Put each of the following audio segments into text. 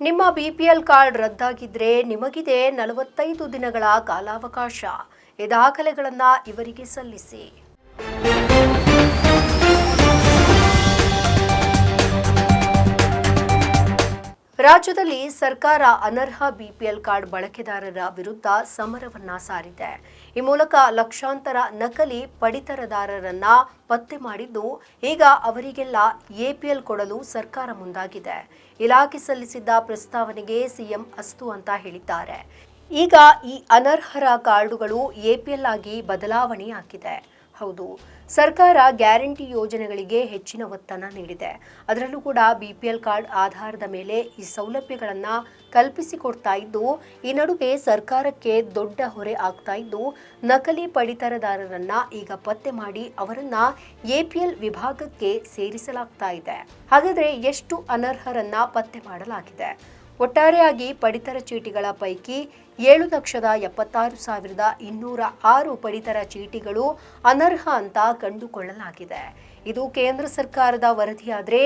ನಿಮ್ಮ BPL card ರದ್ದಾಗಿದ್ರೆ ನಿಮಗಿದೆ ನಲವತ್ತೈದು ದಿನಗಳ ಕಾಲಾವಕಾಶ. ಈ ದಾಖಲೆಗಳನ್ನು ಇವರಿಗೆ ಸಲ್ಲಿಸಿ. ರಾಜ್ಯದಲ್ಲಿ ಸರ್ಕಾರ ಅನರ್ಹ ಬಿಪಿಎಲ್ ಕಾರ್ಡ್ ಬಳಕೆದಾರರ ವಿರುದ್ಧ ಸಮರವನ್ನ ಸಾರಿದೆ. ಈ ಮೂಲಕ ಲಕ್ಷಾಂತರ ನಕಲಿ ಪಡಿತರದಾರರನ್ನ ಪತ್ತೆ ಮಾಡಿದ್ದು ಈಗ ಅವರಿಗೆಲ್ಲ ಎಪಿಎಲ್ ಕೊಡಲು ಸರ್ಕಾರ ಮುಂದಾಗಿದೆ. ಇಲಾಖೆ ಸಲ್ಲಿಸಿದ್ದ ಪ್ರಸ್ತಾವನೆಗೆ ಸಿಎಂ ಅಸ್ತು ಅಂತ ಹೇಳಿದ್ದಾರೆ. ಈಗ ಈ ಅನರ್ಹರ ಕಾರ್ಡುಗಳು ಎಪಿಎಲ್ ಆಗಿ ಬದಲಾವಣೆಯಾಗಿದೆ ಹೌದು. ಸರ್ಕಾರ ಗ್ಯಾರಂಟಿ ಯೋಜನೆಗಳಿಗೆ ಹೆಚ್ಚಿನ ಒತ್ತನ್ನು ನೀಡಿದೆ. ಅದರಲ್ಲೂ ಕೂಡ ಬಿ ಪಿ ಎಲ್ ಕಾರ್ಡ್ ಆಧಾರದ ಮೇಲೆ ಈ ಸೌಲಭ್ಯಗಳನ್ನು ಕಲ್ಪಿಸಿಕೊಡ್ತಾ ಇದ್ದು, ಈ ನಡುವೆ ಸರ್ಕಾರಕ್ಕೆ ದೊಡ್ಡ ಹೊರೆ ಆಗ್ತಾ ಇದ್ದು, ನಕಲಿ ಪಡಿತರದಾರರನ್ನ ಈಗ ಪತ್ತೆ ಮಾಡಿ ಅವರನ್ನ ಎಪಿಎಲ್ ವಿಭಾಗಕ್ಕೆ ಸೇರಿಸಲಾಗ್ತಾ ಇದೆ. ಹಾಗಾದ್ರೆ ಎಷ್ಟು ಅನರ್ಹರನ್ನ ಪತ್ತೆ ಮಾಡಲಾಗಿದೆ? ಒಟ್ಟಾರೆಯಾಗಿ ಪಡಿತರ ಚೀಟಿಗಳ ಪೈಕಿ ಏಳು ಲಕ್ಷದ ಎಪ್ಪತ್ತಾರು ಸಾವಿರದ ಇನ್ನೂರ ಆರು ಪಡಿತರ ಚೀಟಿಗಳು ಅನರ್ಹ ಅಂತ ಕಂಡುಕೊಳ್ಳಲಾಗಿದೆ. ಇದು ಕೇಂದ್ರ ಸರ್ಕಾರದ ವರದಿಯಾದರೆ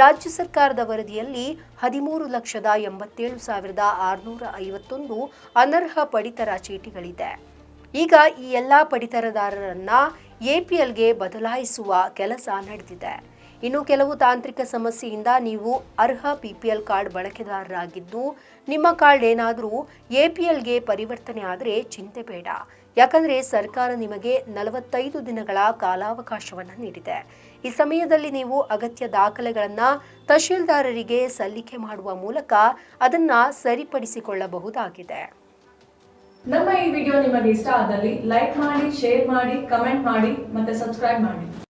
ರಾಜ್ಯ ಸರ್ಕಾರದ ವರದಿಯಲ್ಲಿ ಹದಿಮೂರು ಲಕ್ಷದ ಎಂಬತ್ತೇಳು ಸಾವಿರದ ಆರುನೂರ ಐವತ್ತೊಂದು ಅನರ್ಹ ಪಡಿತರ ಚೀಟಿಗಳಿದೆ. ಈಗ ಈ ಎಲ್ಲ ಪಡಿತರದಾರರನ್ನ ಎಪಿಎಲ್ಗೆ ಬದಲಾಯಿಸುವ ಕೆಲಸ ನಡೆದಿದೆ. ಇನ್ನು ಕೆಲವು ತಾಂತ್ರಿಕ ಸಮಸ್ಯೆಯಿಂದ ನೀವು ಅರ್ಹ ಪಿಪಿಎಲ್ ಕಾರ್ಡ್ ಬಳಕೆದಾರರಾಗಿದ್ದು, ನಿಮ್ಮ ಕಾರ್ಡ್ ಏನಾದರೂ ಎಪಿಎಲ್ಗೆ ಪರಿವರ್ತನೆ ಆದರೆ ಚಿಂತೆ ಬೇಡ. ಯಾಕಂದರೆ ಸರ್ಕಾರ ನಿಮಗೆ ನಲವತ್ತೈದು ದಿನಗಳ ಕಾಲಾವಕಾಶವನ್ನು ನೀಡಿದೆ. ಈ ಸಮಯದಲ್ಲಿ ನೀವು ಅಗತ್ಯ ದಾಖಲೆಗಳನ್ನು ತಹಶೀಲ್ದಾರರಿಗೆ ಸಲ್ಲಿಕೆ ಮಾಡುವ ಮೂಲಕ ಅದನ್ನು ಸರಿಪಡಿಸಿಕೊಳ್ಳಬಹುದಾಗಿದೆ. ನಮ್ಮ ಈ ವಿಡಿಯೋ ನಿಮಗೆ ಇಷ್ಟ ಆದಲ್ಲಿ ಲೈಕ್ ಮಾಡಿ ಶೇರ್ ಮಾಡಿ ಕಮೆಂಟ್ ಮಾಡಿ ಮತ್ತೆ ಸಬ್ಸ್ಕ್ರೈಬ್ ಮಾಡಿ.